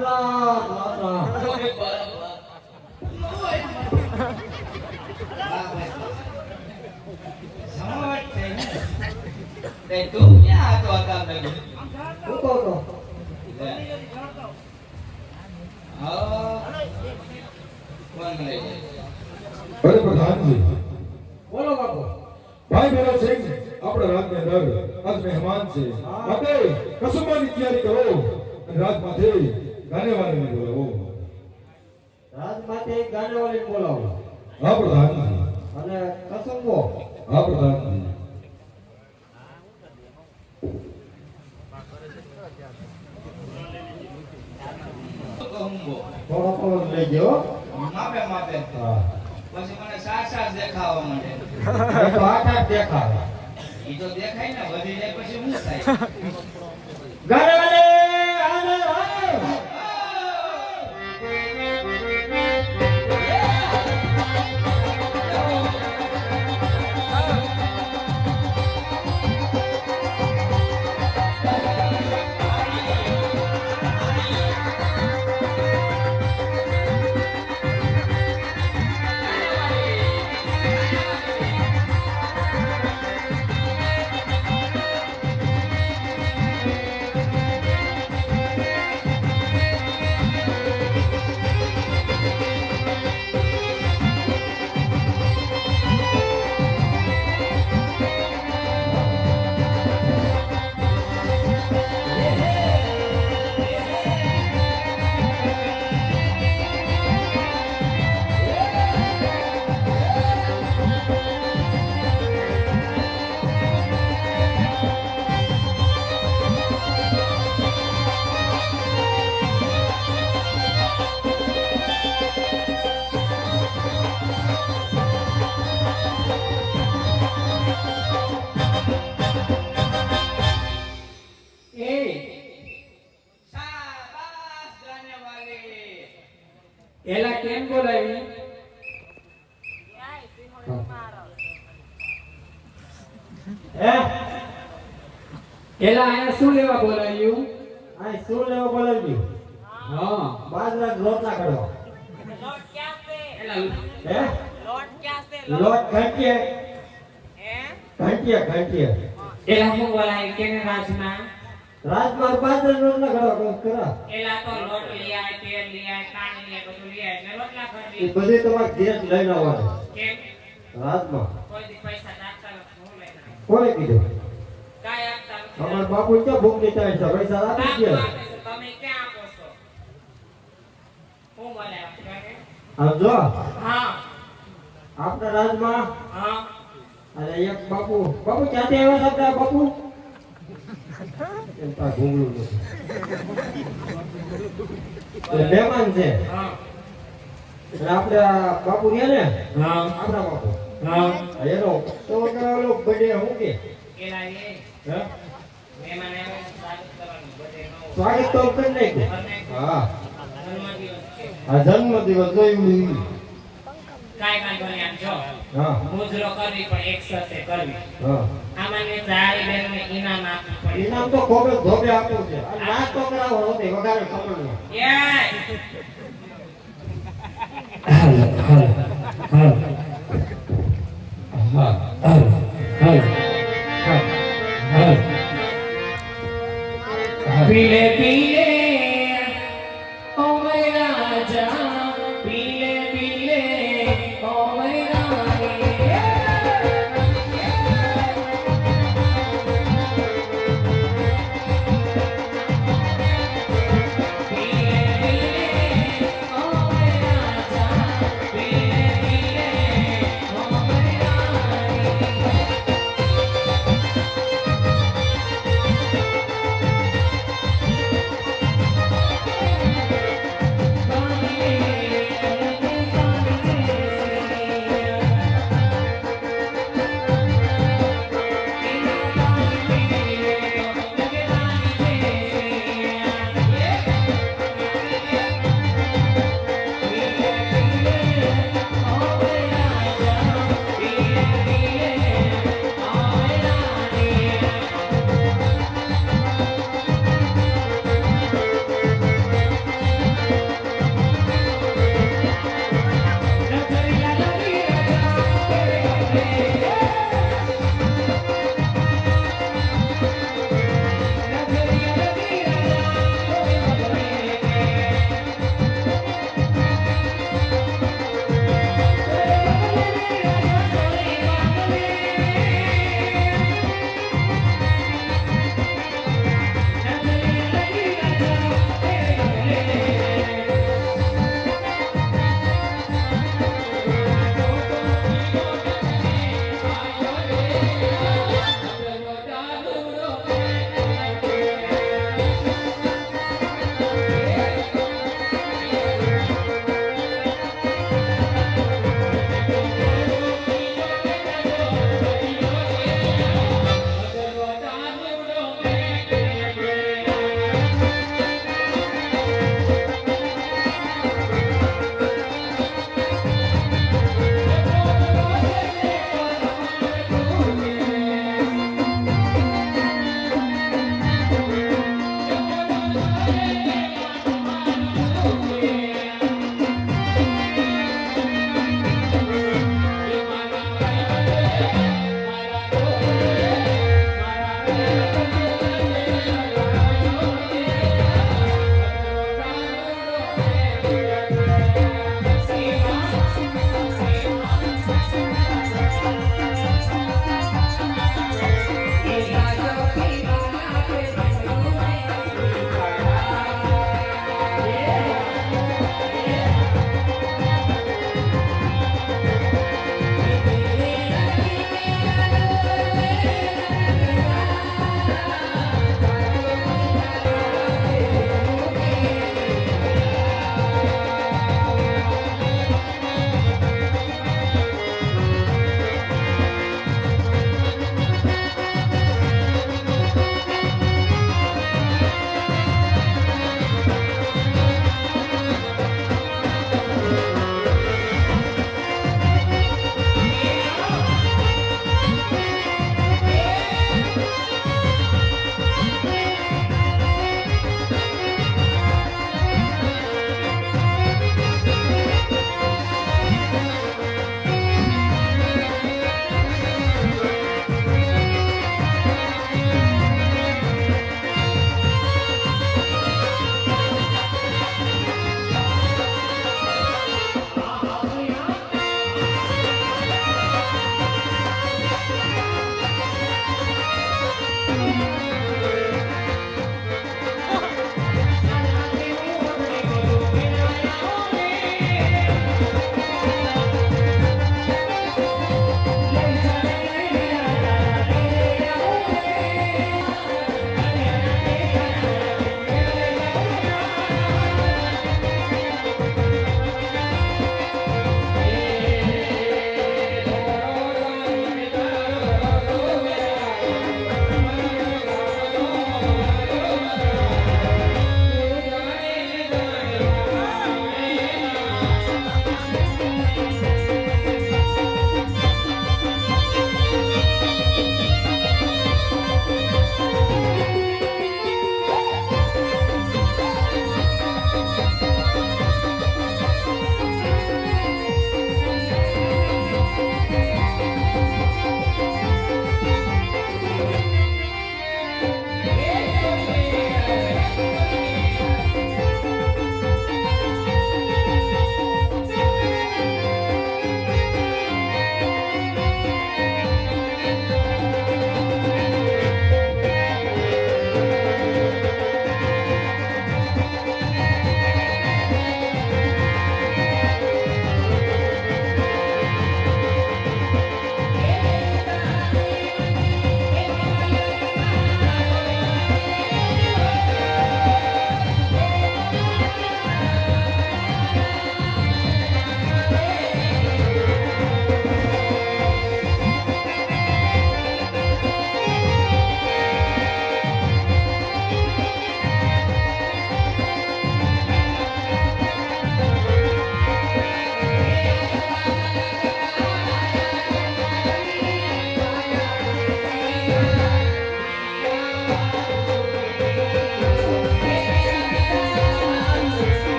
રામ રામ રામ તું ક્યાં હતો હતો. હા. અરે પ્રધાનજી બોલો બાપુ ભાઈ મેરા સિંહ આપણા રાજની અંદર આજ મહેમાન છે માટે કસુમાની તૈયારી કરો અને બોલાવો. ગાનેવાલી બોલાવો. હા પ્રધાનજી અને કસંગો હા પ્રધાનજી થોડો થોડો લેજો માપે માપે. હા. પછી મને સાર સાર દેખાવા માંડે. તો આઠ આઠ દેખાય. ઈ તો દેખાય ને વધી જાય પછી શું થાય? એલા અહીંયા શું લેવા બોલાવ્યું? અહીં શું લેવા બોલાવ્યું? હા. બાજરા રોટલા કરો લોટ ક્યાં છે હે? લોટ ક્યાં છે લોટ ઘંટીએ. હે ઘંટીએ ઘંટીએ. એલા શું બોલાય કેને રાજમાં? રાજમાં બાજરા રોટલા કરો કરો કરા? એલા તો લોટ લઈ આય તેલ લઈ આય કાન લઈ આય બધું લઈ આય એટલે રોટલા એ કરવી બધી તમારે ઘેર લઈને આવવાનું. કેમ? રાજમાં. કોઈ દી પૈસા નાખતા. કોને કીધું? અમારા બાપુ ક્યાં ભૂખની છે? પૈસા આપી છે, તમે ક્યાં આપો છો? હું બોલાય આપને? જો હા. આપણા રાજમાં હા. અને એક બાપુ બાપુ ક્યાંથી આવ્યા આપણા બાપુ? એમ પા ઘૂંગળું. મહેમાન છે. હા. એટલે આપણે બાપુ રહ્યા ને? હા. આપણા બાપુ. હા. એનો તો ઓલો બડે હું કે? એલા હે? સ્વાગત તો કરી નાખ્યું હા. આ જન્મ દિવસ જોયું. કાંઈ વાંધો નહીં આમ જો. હા. મુજરો કરવી પણ એક સાથે કરવી. હા. આમાં ચારે બેન ને ઇનામ આપવું પડે. ઇનામ તો ખોબે ધોબે આપવું છે. અને ના તો કરાવો નથી વગાડે ખબર નહીં. યાય! પીલે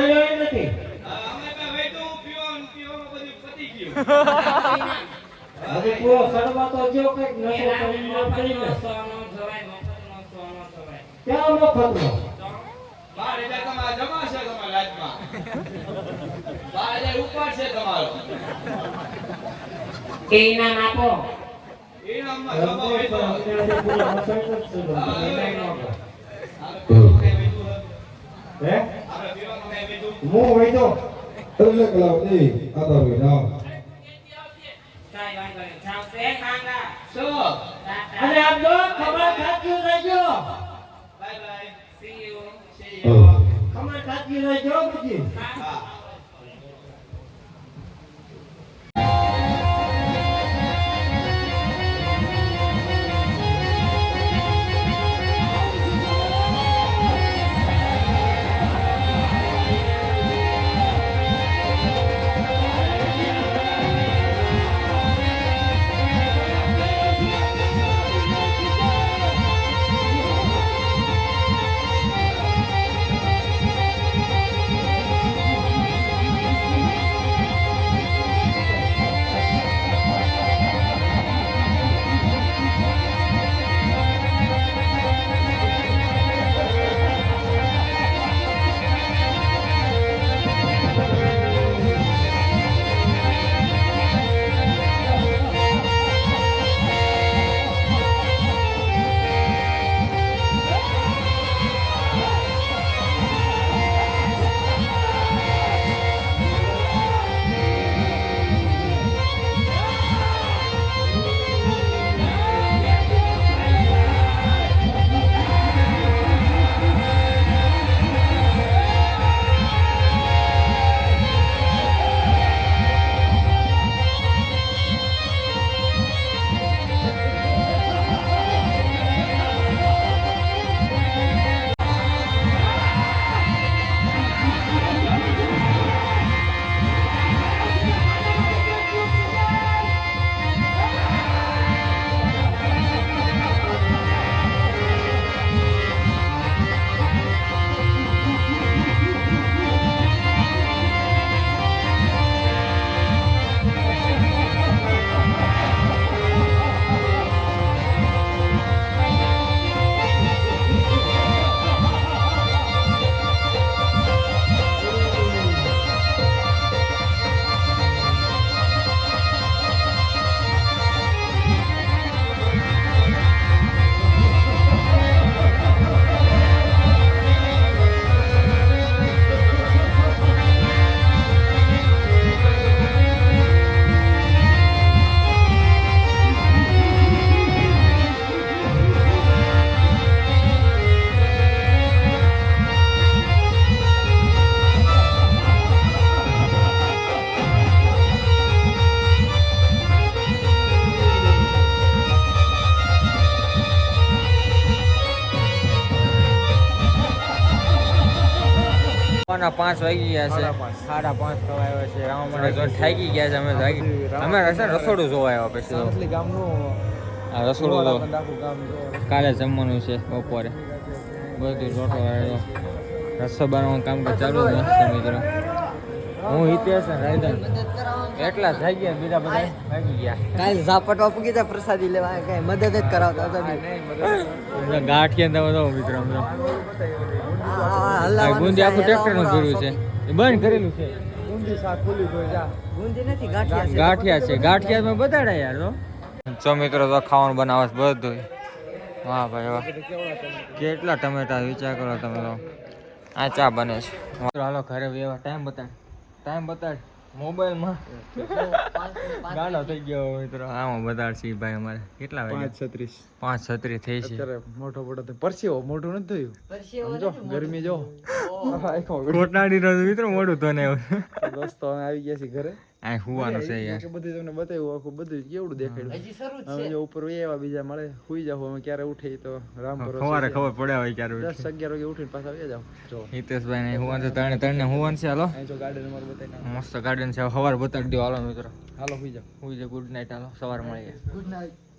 થયો નથી. હવે કુવો સડવા તો જો કંઈક નશો કરીને કરીને ક્યાં મફત નો બાર હજાર તમારા જમા છે તમારા લાજમાં બાર હજાર ઉપર છે. તમારો કે ઇનામ આપો ઇનામમાં જમા હોય તો હે હું વૈજો એટલે કલાવતી આ તારું નામ કાંઈ વાંધો નહીં. ચાલશે, કાંગા? So, ટાટા. અને આપ જો ખબર ખાતી રહેજો you. See you. ખબર ખાતી રહેજો પછી હા. પાંચ વાગી ગયા છે. સાડા પાંચ. થવા આવ્યા છે. આમાં મને થાકી ગયા છે અમે થાકી અમે રસે રસોડું જોવા આવ્યા પછી ગામનું આ રસોડું તો કાલે જમવાનું છે બપોરે. બધું રોટો વાળો રસો બનાવવાનું કામ તો ચાલુ મસ્ત મિત્ર. હું હિતેશ રાયદાન એટલા થઈ ગયા બીજા બધા ભાગી ગયા. કાલ ઝાપટ વાપકી તા પ્રસાદી લેવા. કઈ મદદ જ કરાવતા હતા. ગાંઠિયા બધા મિત્રો અમે તો. આ ગુંદી આખું છે, ટ્રેક્ટરનું કર્યું છે. એ બંધ કરેલું છે. ગુંદી નથી ગાંઠિયા છે. ગાંઠિયા છે. ગાંઠિયા મેં બતાડ્યા યાર તો જો મિત્રો તો ખાવાનું બનાવે છે બધું વાહ ભાઈ વાહ. કેટલા ટમેટા વિચાર કરો તમે તો. આ ચા બને છે. હાલો ઘરે વ્યવહાર ટાઈમ બતાડ. ટાઈમ બતાડ. મોબાઈલમાં? ગાંડો થઈ ગયો મિત્રો. આમાં વધારે છે ભાઈ અમારે. કેટલા વાગે છત્રીસ. પાંચ છત્રીસ થઈ છે. અત્યારે મોટો મોટો તો પરસેવો મોટું નથી પરસેવો થયું જો ગરમી જો. કોટનાડી રહ્યો મિત્રો મોડું તો ને દોસ્તો અમે આવી ગયા છીએ ઘરે. આ હુવાનું છે યાર. બધું તમને બતાવ્યું આખું બધું કેવડું દેખાડ્યું. હજી શરૂ છે. જો ઉપર એવા બીજા મળે. હુઈ જાવ અમે ક્યારે ઉઠી તો રામ ભરોસે સવારે ખબર પડે હોય ક્યારે દસ અગિયાર વાગે ઉઠીને પાછા વહી જાવ જો. હિતેશભાઈ ને હુવાનું છે ત્રણે ત્રણે હુવાનું છે હાલો. અહીં જો ગાર્ડન અમારું બતાવી મસ્ત ગાર્ડન છે સવાર બતાડી દો હાલો મિત્રો. હાલો હુઈ જાવ હું જે ગુડ નાઇટ હાલો. સવાર મળીએ ગુડ નાઇટ